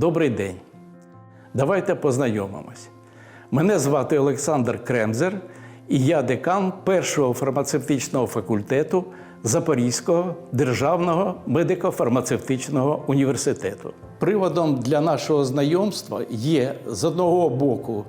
добрий день. Давайте познайомимось. Мене звати Олександр Кремзер, і я декан першого фармацевтичного факультету Запорізького державного медико-фармацевтичного університету. Приводом для нашого знайомства є з одного боку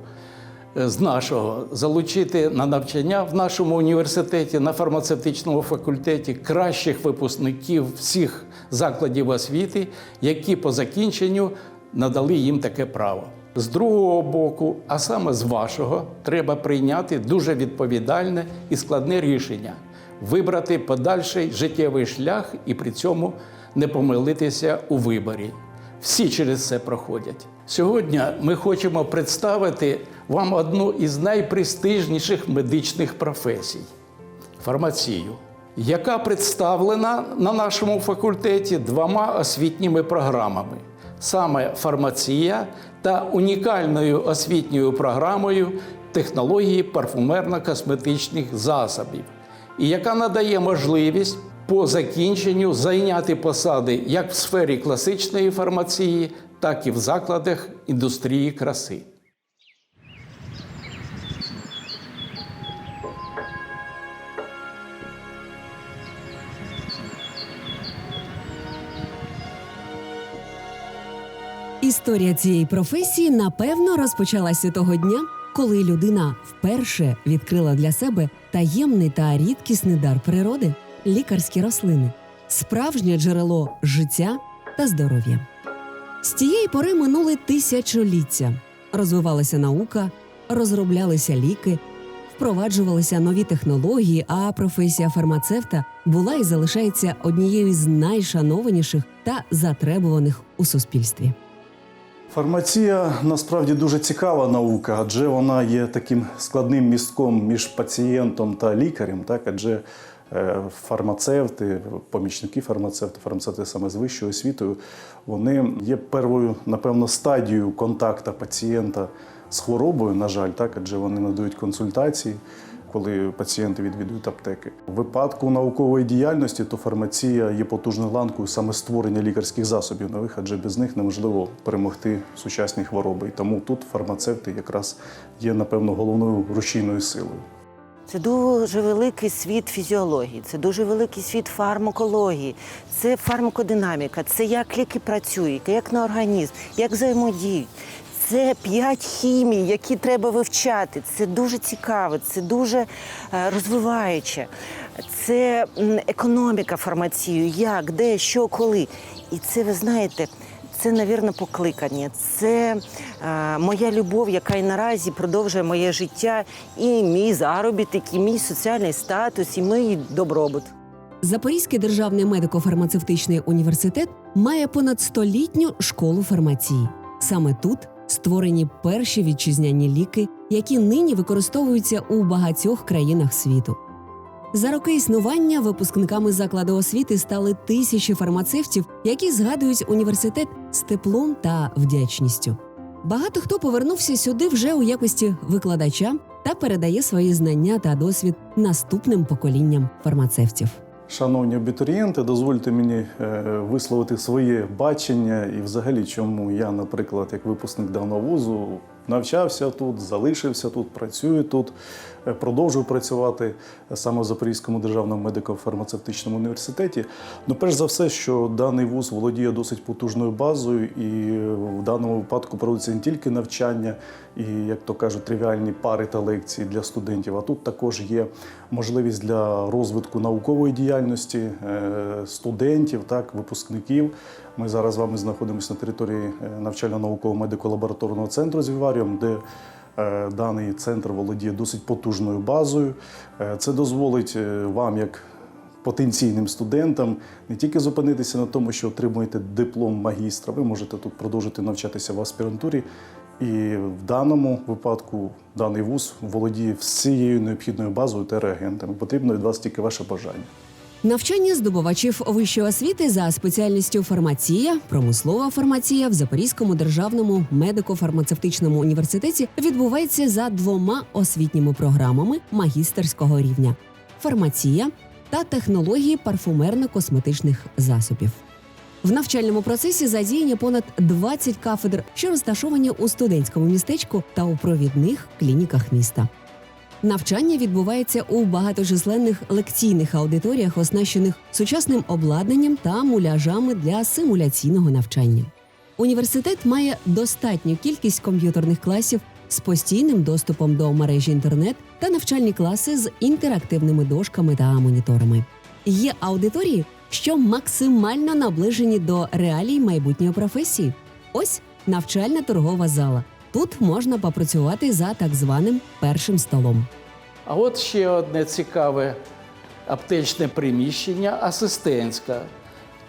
е, з нашого залучити на навчання в нашому університеті на фармацевтичному факультеті кращих випускників всіх закладів освіти, які по закінченню надали їм таке право. З другого боку, а саме з вашого, треба прийняти дуже відповідальне і складне рішення вибрати подальший життєвий шлях і при цьому не помилитися у виборі. Всі через це проходять. Сьогодні ми хочемо представити вам одну із найпрестижніших медичних професій фармацію, яка представлена на нашому факультеті двома освітніми програмами: саме фармація та унікальною освітньою програмою технології парфумерно-косметичних засобів, і яка надає можливість по закінченню зайняти посади як в сфері класичної фармації, так і в закладах індустрії краси. Історія цієї професії напевно розпочалася того дня, коли людина вперше відкрила для себе таємний та рідкісний дар природи лікарські рослини, справжнє джерело життя та здоров'я. З тієї пори минули тисячоліття. Розвивалася наука, розроблялися ліки, впроваджувалися нові технології, а професія фармацевта була і залишається однією з найшанованіших та затребуваних у суспільстві. Фармація насправді дуже цікава наука, адже вона є таким складним містком між пацієнтом та лікарем, так адже е, фармацевти, помічники фармацевти, фармацевти саме з вищою освітою, вони є первою, напевно, стадією контакту пацієнта з хворобою, на жаль, так, адже вони надають консультації. Коли пацієнти відвідують аптеки, у випадку наукової діяльності, то фармація є потужною ланкою саме створення лікарських засобів нових, адже без них неможливо перемогти сучасні хвороби. І тому тут фармацевти якраз є, напевно, головною рушійною силою. Це дуже великий світ фізіології, це дуже великий світ фармакології, це фармакодинаміка, це як ліки працюють, як на організм, як взаємодіють. Це п'ять хімій, які треба вивчати. Це дуже цікаво, це дуже е, розвиваюче. Це економіка фармацію, як, де, що, коли. І це, ви знаєте, це, навірно, покликання. Це е, моя любов, яка і наразі продовжує моє життя, і мій заробіток, і мій соціальний статус, і мій добробут. Запорізький державний медико-фармацевтичний університет має понад столітню школу фармації. Саме тут створені перші вітчизняні ліки, які нині використовуються у багатьох країнах світу. За роки існування випускниками закладу освіти стали тисячі фармацевтів, які згадують університет з теплом та вдячністю. Багато хто повернувся сюди вже у якості викладача та передає свої знання та досвід наступним поколінням фармацевтів. Шановні абітурієнти, дозвольте мені е, висловити своє бачення і, взагалі, чому я, наприклад, як випускник даного вузу, навчався тут, залишився тут, працюю тут, е, продовжую працювати саме в Запорізькому державному медико-фармацевтичному університеті. Ну, перш за все, що даний вуз володіє досить потужною базою, і в даному випадку проводиться не тільки навчання і, як то кажуть, тривіальні пари та лекції для студентів, а тут також є можливість для розвитку наукової діяльності е, студентів, так, випускників. Ми зараз з вами знаходимося на території е, навчально-наукового медико-лабораторного центру з Віваріум, де е, даний центр володіє досить потужною базою. Е, Це дозволить е, вам, як потенційним студентам, не тільки зупинитися на тому, що отримуєте диплом магістра, ви можете тут продовжити навчатися в аспірантурі. І в даному випадку даний вуз володіє всією необхідною базою та реагентами. Потрібно від вас тільки ваше бажання. Навчання здобувачів вищої освіти за спеціальністю фармація, промислова фармація в Запорізькому державному медико-фармацевтичному університеті відбувається за двома освітніми програмами магістерського рівня: фармація та технології парфумерно-косметичних засобів. В навчальному процесі задіяні понад 20 кафедр, що розташовані у студентському містечку та у провідних клініках міста. Навчання відбувається у багаточисленних лекційних аудиторіях, оснащених сучасним обладнанням та муляжами для симуляційного навчання. Університет має достатню кількість комп'ютерних класів з постійним доступом до мережі інтернет та навчальні класи з інтерактивними дошками та моніторами. Є аудиторії, що максимально наближені до реалій майбутньої професії. Ось навчальна торгова зала. Тут можна попрацювати за так званим першим столом. А от ще одне цікаве аптечне приміщення асистентська.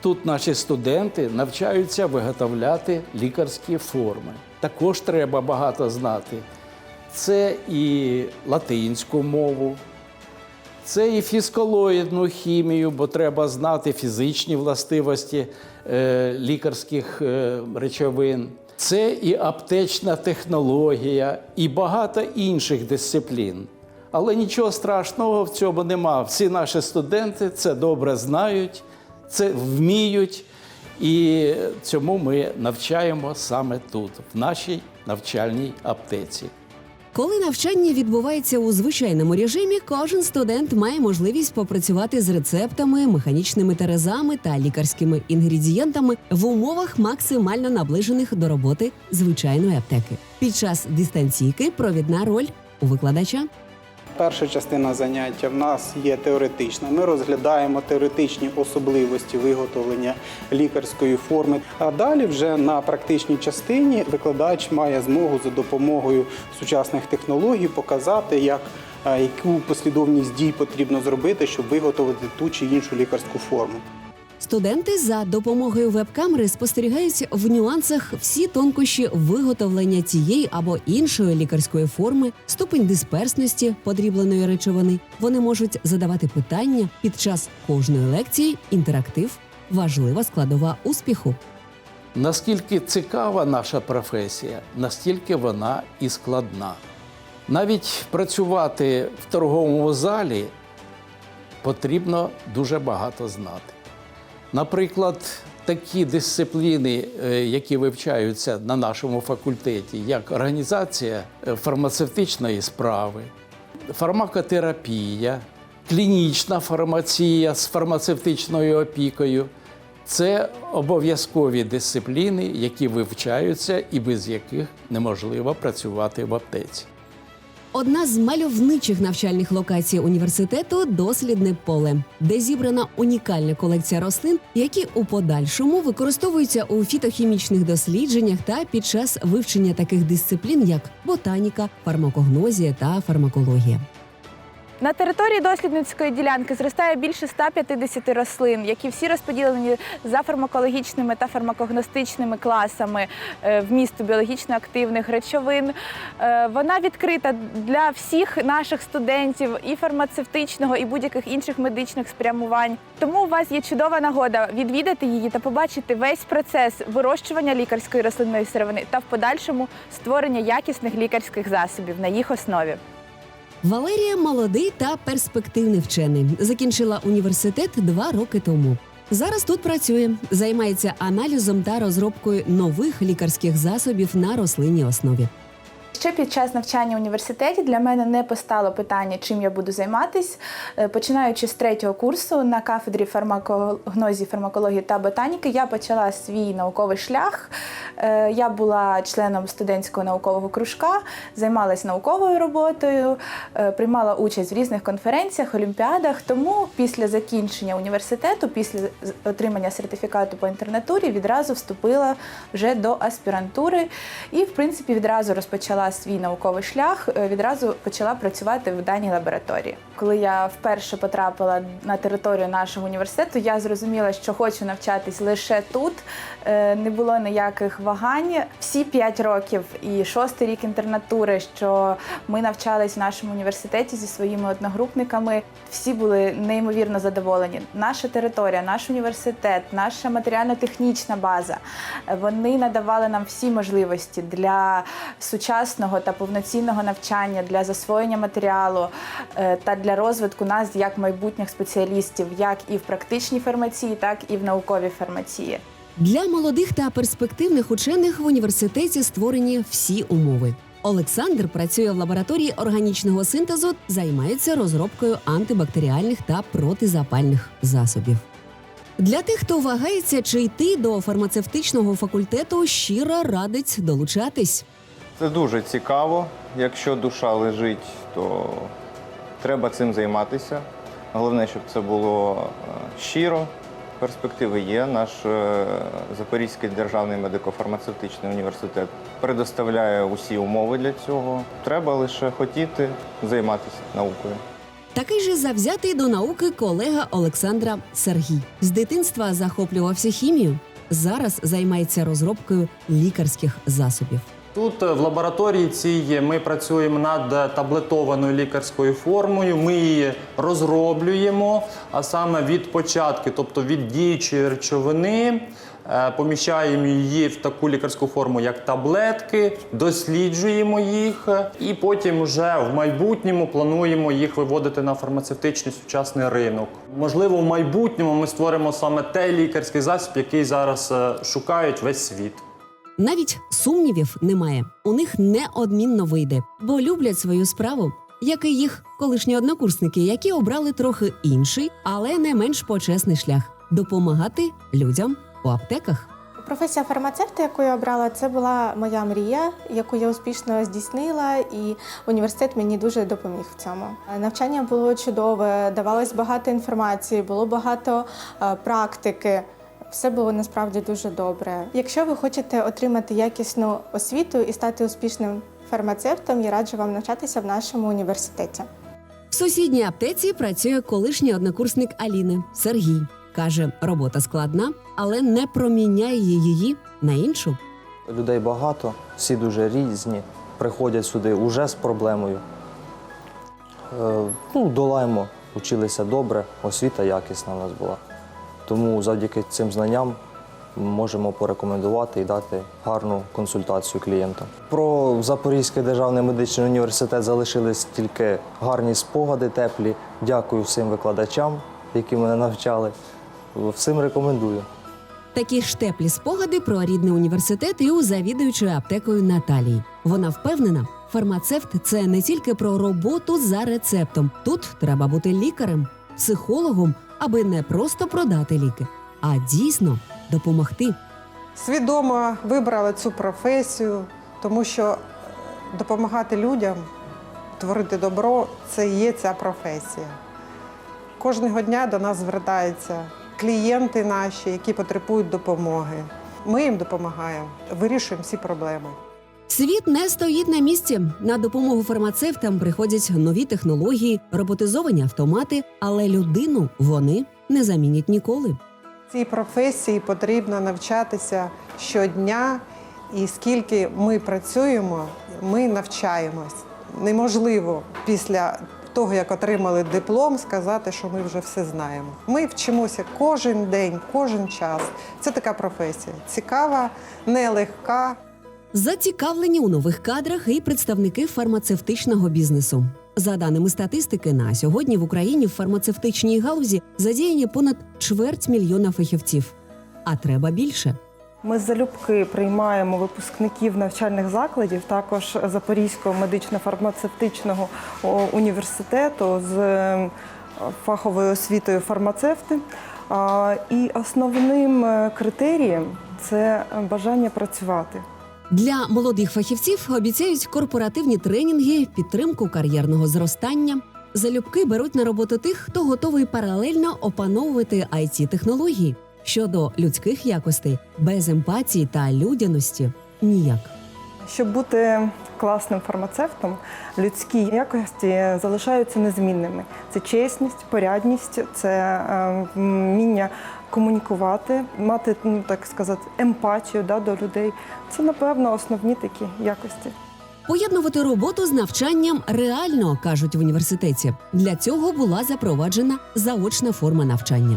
Тут наші студенти навчаються виготовляти лікарські форми. Також треба багато знати. Це і латинську мову, це і фізколоїдну хімію, бо треба знати фізичні властивості е, лікарських е, речовин. Це і аптечна технологія, і багато інших дисциплін. Але нічого страшного в цьому нема. Всі наші студенти це добре знають, це вміють, і цьому ми навчаємо саме тут, в нашій навчальній аптеці. Коли навчання відбувається у звичайному режимі, кожен студент має можливість попрацювати з рецептами, механічними терезами та лікарськими інгредієнтами в умовах максимально наближених до роботи звичайної аптеки. Під час дистанційки провідна роль у викладача. Перша частина заняття в нас є теоретична. Ми розглядаємо теоретичні особливості виготовлення лікарської форми. А далі, вже на практичній частині, викладач має змогу за допомогою сучасних технологій показати, як е, яку послідовність дій потрібно зробити, щоб виготовити ту чи іншу лікарську форму. Студенти за допомогою веб-камери спостерігають в нюансах всі тонкощі виготовлення тієї або іншої лікарської форми, ступень дисперсності подрібленої речовини. Вони можуть задавати питання під час кожної лекції. Інтерактив важлива складова успіху. Наскільки цікава наша професія, настільки вона і складна. Навіть працювати в торговому залі потрібно дуже багато знати. Наприклад, такі дисципліни, е, які вивчаються на нашому факультеті, як організація е, фармацевтичної справи, фармакотерапія, клінічна фармація з фармацевтичною опікою. Це обов'язкові дисципліни, які вивчаються і без яких неможливо працювати в аптеці. Одна з мальовничих навчальних локацій університету дослідне поле, де зібрана унікальна колекція рослин, які у подальшому використовуються у фітохімічних дослідженнях та під час вивчення таких дисциплін, як ботаніка, фармакогнозія та фармакологія. На території дослідницької ділянки зростає більше 150 рослин, які всі розподілені за фармакологічними та фармакогностичними класами е, вмісту біологічно активних речовин. Е, Вона відкрита для всіх наших студентів і фармацевтичного, і будь-яких інших медичних спрямувань. Тому у вас є чудова нагода відвідати її та побачити весь процес вирощування лікарської рослинної сировини та в подальшому створення якісних лікарських засобів на їх основі. Валерія молодий та перспективний вчений. Закінчила університет два роки тому. Зараз тут працює, займається аналізом та розробкою нових лікарських засобів на рослинній основі. Ще під час навчання в університеті для мене не постало питання, чим я буду займатися. Е, Починаючи з третього курсу на кафедрі фармакогнозії, фармакології та ботаніки, я почала свій науковий шлях. Е, Я була членом студентського наукового кружка, займалася науковою роботою, е, приймала участь в різних конференціях, олімпіадах. Тому після закінчення університету, після отримання сертифікату по інтернатурі, відразу вступила вже до аспірантури і, в принципі, відразу розпочала свій науковий шлях, е, відразу почала працювати в даній лабораторії. Коли я вперше потрапила на територію нашого університету, я зрозуміла, що хочу навчатись лише тут. Е, Не було ніяких вагань. Всі п'ять років і шостий рік інтернатури, що ми навчались в нашому університеті зі своїми одногрупниками, всі були неймовірно задоволені. Наша територія, наш університет, наша матеріально-технічна база. е, Вони надавали нам всі можливості для сучасного та повноцінного навчання, для засвоєння матеріалу е, та для розвитку нас як майбутніх спеціалістів, як і в практичній фармації, так і в науковій фармації. Для молодих та перспективних учених в університеті створені всі умови. Олександр працює в лабораторії органічного синтезу, займається розробкою антибактеріальних та протизапальних засобів. Для тих, хто вагається чи йти до фармацевтичного факультету, щиро радить долучатись. Це дуже цікаво. Якщо душа лежить, то треба цим займатися. Головне, щоб це було е, щиро. Перспективи є. Наш е, Запорізький державний медико-фармацевтичний університет предоставляє усі умови для цього. Треба лише хотіти займатися наукою. Такий же завзятий до науки колега Олександра Сергій. З дитинства захоплювався хімією. Зараз займається розробкою лікарських засобів. Тут е, в лабораторії цій ми працюємо над е, таблетованою лікарською формою. Ми її розроблюємо, а саме від початку, тобто від діючої речовини, е, поміщаємо її в таку лікарську форму, як таблетки, досліджуємо їх, і потім вже в майбутньому плануємо їх виводити на фармацевтичний сучасний ринок. Можливо, в майбутньому ми створимо саме той лікарський засіб, який зараз шукають весь світ. Навіть сумнівів немає. У них неодмінно вийде, бо люблять свою справу, як і їх колишні однокурсники, які обрали трохи інший, але не менш почесний шлях допомагати людям у аптеках. Професія фармацевта, яку я обрала, це була моя мрія, яку я успішно здійснила, і університет мені дуже допоміг в цьому. Навчання було чудове, давалось багато інформації, було багато е, практики. Все було насправді дуже добре. Якщо ви хочете отримати якісну освіту і стати успішним фармацевтом, я раджу вам навчатися в нашому університеті. В сусідній аптеці працює колишній однокурсник Аліни Сергій. Каже, робота складна, але не проміняє її на іншу. Людей багато, всі дуже різні, приходять сюди уже з проблемою. Е, ну, долаємо, училися добре, освіта якісна у нас була. Тому завдяки цим знанням можемо порекомендувати і дати гарну консультацію клієнтам. Про Запорізький державний медичний університет залишились тільки гарні спогади, теплі. Дякую всім викладачам, які мене навчали. Всім рекомендую. Такі ж теплі спогади про рідний університет і у завідуючої аптекою Наталії. Вона впевнена, фармацевт це не тільки про роботу за рецептом. Тут треба бути лікарем, психологом, аби не просто продати ліки, а дійсно допомогти. Свідомо вибрала цю професію, тому що е, допомагати людям, творити добро це є ця професія. Кожного дня до нас звертаються клієнти наші, які потребують допомоги. Ми їм допомагаємо, вирішуємо всі проблеми. Світ не стоїть на місці. На допомогу фармацевтам приходять нові технології, роботизовані автомати, але людину вони не замінять ніколи. Цій професії потрібно навчатися щодня, і скільки ми працюємо, ми навчаємось. Неможливо після того, як отримали диплом, сказати, що ми вже все знаємо. Ми вчимося кожен день, кожен час. Це така професія. Цікава, нелегка. Зацікавлені у нових кадрах і представники фармацевтичного бізнесу. За даними статистики, на сьогодні в Україні в фармацевтичній галузі задіяні понад чверть мільйона фахівців. А треба більше. Ми залюбки приймаємо випускників навчальних закладів, також Запорізького медично-фармацевтичного університету з е, фаховою освітою фармацевти. І основним е, критерієм це бажання працювати. Для молодих фахівців обіцяють корпоративні тренінги, підтримку кар'єрного зростання. Залюбки беруть на роботу тих, хто готовий паралельно опановувати it технології щодо людських якостей, без емпатії та людяності ніяк. Щоб бути класним фармацевтом, людські якості залишаються незмінними. Це чесність, порядність, це е, вміння комунікувати, мати, ну так сказати, емпатію да, до людей. Це, напевно, основні такі якості. Поєднувати роботу з навчанням реально кажуть в університеті. Для цього була запроваджена заочна форма навчання.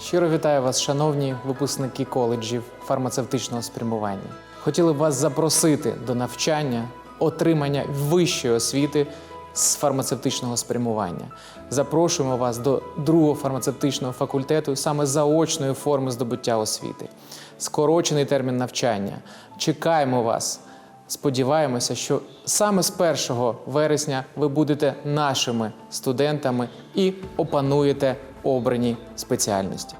Щиро вітаю вас, шановні випускники коледжів фармацевтичного спрямування. Хотіли б вас запросити до навчання, отримання вищої освіти з фармацевтичного спрямування. Запрошуємо вас до другого фармацевтичного факультету саме заочної форми здобуття освіти. Скорочений термін навчання. Чекаємо вас. Сподіваємося, що саме з 1 вересня ви будете нашими студентами і опануєте обрані спеціальності.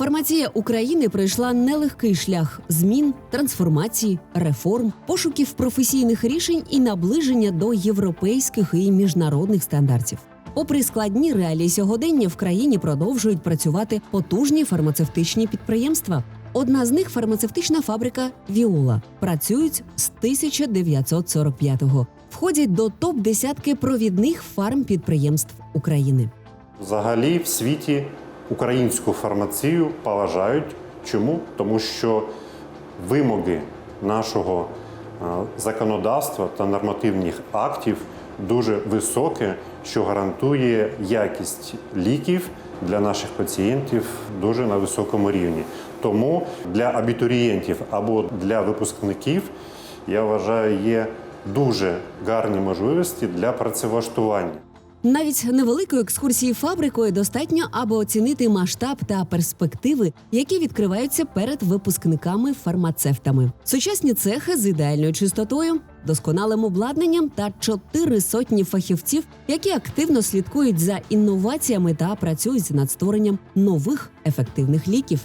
Фармація України пройшла нелегкий шлях змін, трансформації, реформ, пошуків професійних рішень і наближення до європейських і міжнародних стандартів. Попри складні реалії сьогодення, в країні продовжують працювати потужні фармацевтичні підприємства. Одна з них фармацевтична фабрика Віола. Працюють з 1945-го. Входять до топ десятки провідних фармпідприємств України. Взагалі в світі українську фармацію поважають. Чому? Тому що вимоги нашого е, законодавства та нормативних актів дуже високі, що гарантує якість ліків для наших пацієнтів дуже на високому рівні. Тому для абітурієнтів або для випускників я вважаю є дуже гарні можливості для працевлаштування. Навіть невеликої екскурсії фабрикою достатньо, аби оцінити масштаб та перспективи, які відкриваються перед випускниками-фармацевтами. Сучасні цехи з ідеальною чистотою, досконалим обладнанням та чотири сотні фахівців, які активно слідкують за інноваціями та працюють над створенням нових ефективних ліків.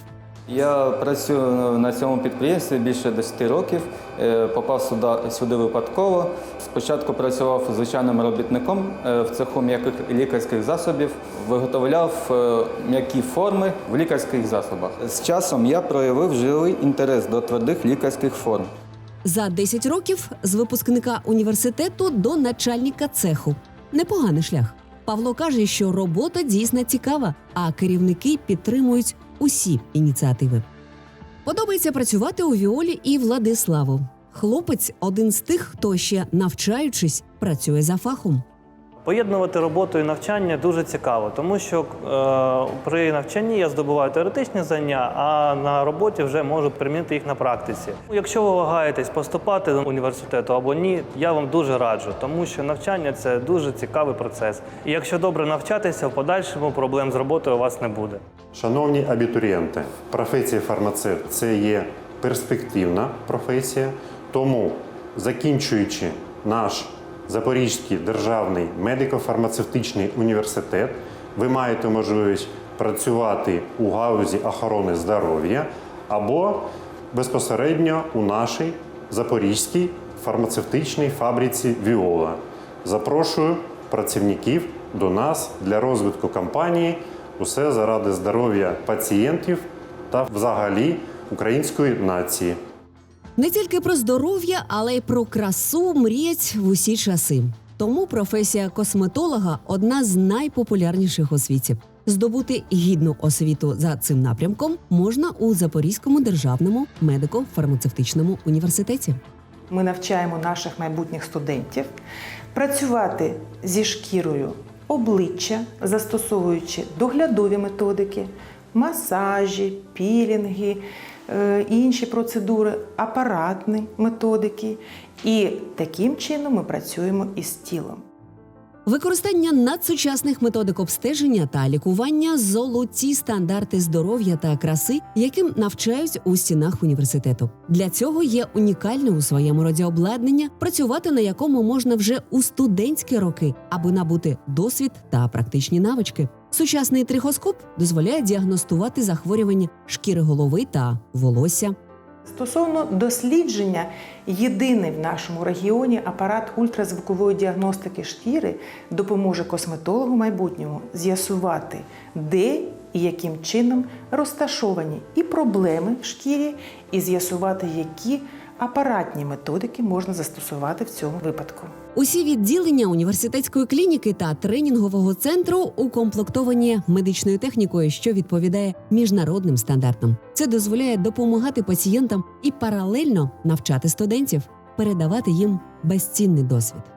Я працюю на цьому підприємстві більше 10 років. Е, Попав сюди, сюди випадково. Спочатку працював звичайним робітником е, в цеху м'яких лікарських засобів, виготовляв е, м'які форми в лікарських засобах. З часом я проявив живий інтерес до твердих лікарських форм. За 10 років з випускника університету до начальника цеху. Непоганий шлях. Павло каже, що робота дійсно цікава, а керівники підтримують усі ініціативи. Подобається працювати у Віолі і Владиславу. Хлопець один з тих, хто ще навчаючись, працює за фахом. Поєднувати роботу і навчання дуже цікаво, тому що е, при навчанні я здобуваю теоретичні знання, а на роботі вже можу примінити їх на практиці. Якщо ви вагаєтесь поступати до університету або ні, я вам дуже раджу, тому що навчання це дуже цікавий процес. І якщо добре навчатися, в подальшому проблем з роботою у вас не буде. Шановні абітурієнти, професія фармацевт це є перспективна професія, тому закінчуючи наш Запорізький державний медико-фармацевтичний університет, ви маєте можливість працювати у галузі охорони здоров'я або безпосередньо у нашій Запорізькій фармацевтичній фабриці Віола. Запрошую працівників до нас для розвитку компанії. Усе заради здоров'я пацієнтів та взагалі української нації. Не тільки про здоров'я, але й про красу мріять в усі часи. Тому професія косметолога одна з найпопулярніших у світі. Здобути гідну освіту за цим напрямком можна у Запорізькому державному медико-фармацевтичному університеті. Ми навчаємо наших майбутніх студентів працювати зі шкірою обличчя, застосовуючи доглядові методики, масажі, пілінги, е, інші процедури, апаратні методики. І таким чином ми працюємо із тілом. Використання надсучасних методик обстеження та лікування золоті стандарти здоров'я та краси, яким навчають у стінах університету. Для цього є унікальне у своєму роді обладнання, працювати на якому можна вже у студентські роки, аби набути досвід та практичні навички. Сучасний трихоскоп дозволяє діагностувати захворювання шкіри голови та волосся. Стосовно дослідження, єдиний в нашому регіоні апарат ультразвукової діагностики шкіри допоможе косметологу майбутньому з'ясувати, де і яким чином розташовані і проблеми в шкірі, і з'ясувати, які апаратні методики можна застосувати в цьому випадку. Усі відділення університетської клініки та тренінгового центру укомплектовані медичною технікою, що відповідає міжнародним стандартам. Це дозволяє допомагати пацієнтам і паралельно навчати студентів, передавати їм безцінний досвід.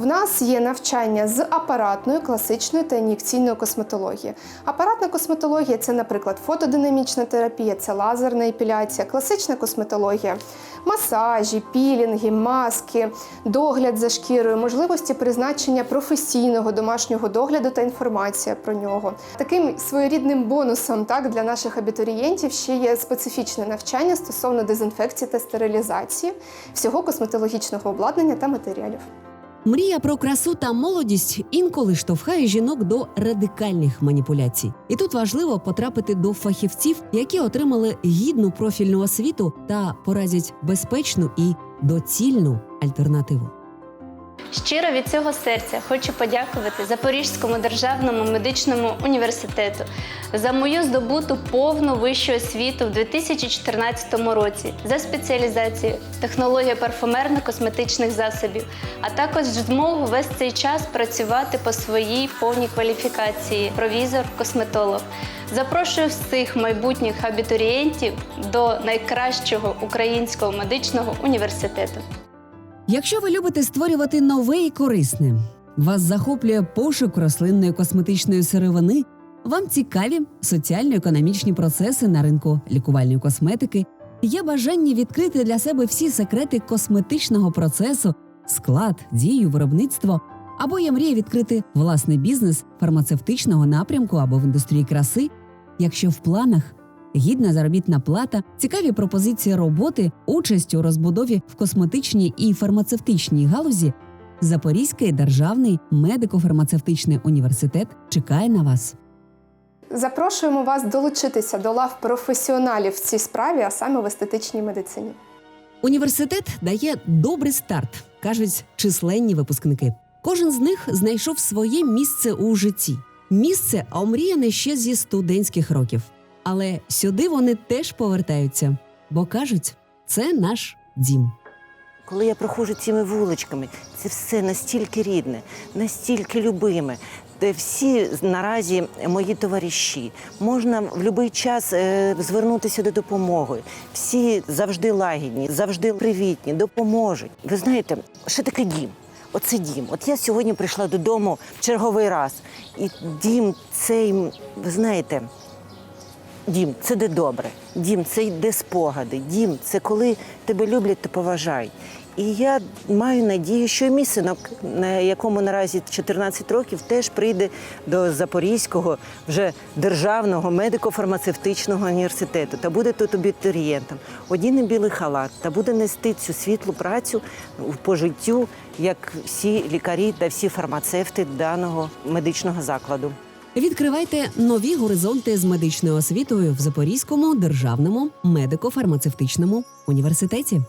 В нас є навчання з апаратної, класичної та ін'єкційної косметології. Апаратна косметологія це, наприклад, фотодинамічна терапія, це лазерна епіляція, класична косметологія, масажі, пілінги, маски, догляд за шкірою, можливості призначення професійного домашнього догляду та інформація про нього. Таким своєрідним бонусом так для наших абітурієнтів ще є специфічне навчання стосовно дезінфекції та стерилізації всього косметологічного обладнання та матеріалів. Мрія про красу та молодість інколи штовхає жінок до радикальних маніпуляцій. І тут важливо потрапити до фахівців, які отримали гідну профільну освіту та поразять безпечну і доцільну альтернативу. Щиро від цього серця хочу подякувати Запорізькому державному медичному університету за мою здобуту повну вищу освіту в 2014 році за спеціалізацією технологія парфумерно-косметичних засобів, а також змогу весь цей час працювати по своїй повній кваліфікації провізор-косметолог. Запрошую всіх майбутніх абітурієнтів до найкращого українського медичного університету. Якщо ви любите створювати нове і корисне, вас захоплює пошук рослинної косметичної сировини, вам цікаві соціально-економічні процеси на ринку лікувальної косметики, є бажання відкрити для себе всі секрети косметичного процесу, склад, дію, виробництво, або є мрія відкрити власний бізнес фармацевтичного напрямку або в індустрії краси, якщо в планах гідна заробітна плата, цікаві пропозиції роботи, участь у розбудові в косметичній і фармацевтичній галузі, Запорізький державний медико-фармацевтичний університет чекає на вас. Запрошуємо вас долучитися до лав професіоналів в цій справі, а саме в естетичній медицині. Університет дає добрий старт, кажуть численні випускники. Кожен з них знайшов своє місце у житті. Місце омріяне ще зі студентських років. Але сюди вони теж повертаються, бо кажуть, це наш дім. Коли я проходжу цими вуличками, це все настільки рідне, настільки любиме. Всі наразі мої товариші. Можна в будь-який час е, звернутися до допомоги. Всі завжди лагідні, завжди привітні, допоможуть. Ви знаєте, що таке дім? Оце дім. От я сьогодні прийшла додому в черговий раз. І дім цей, ви знаєте, Дім це де добре. Дім це йде спогади. Дім це коли тебе люблять та поважають. І я маю надію, що і мій синок, на якому наразі 14 років, теж прийде до Запорізького вже державного медико-фармацевтичного університету та буде тут абітурієнтом. Одіне білий халат та буде нести цю світлу працю по життю, як всі лікарі та всі фармацевти даного медичного закладу. Відкривайте нові горизонти з медичною освітою в Запорізькому державному медико-фармацевтичному університеті.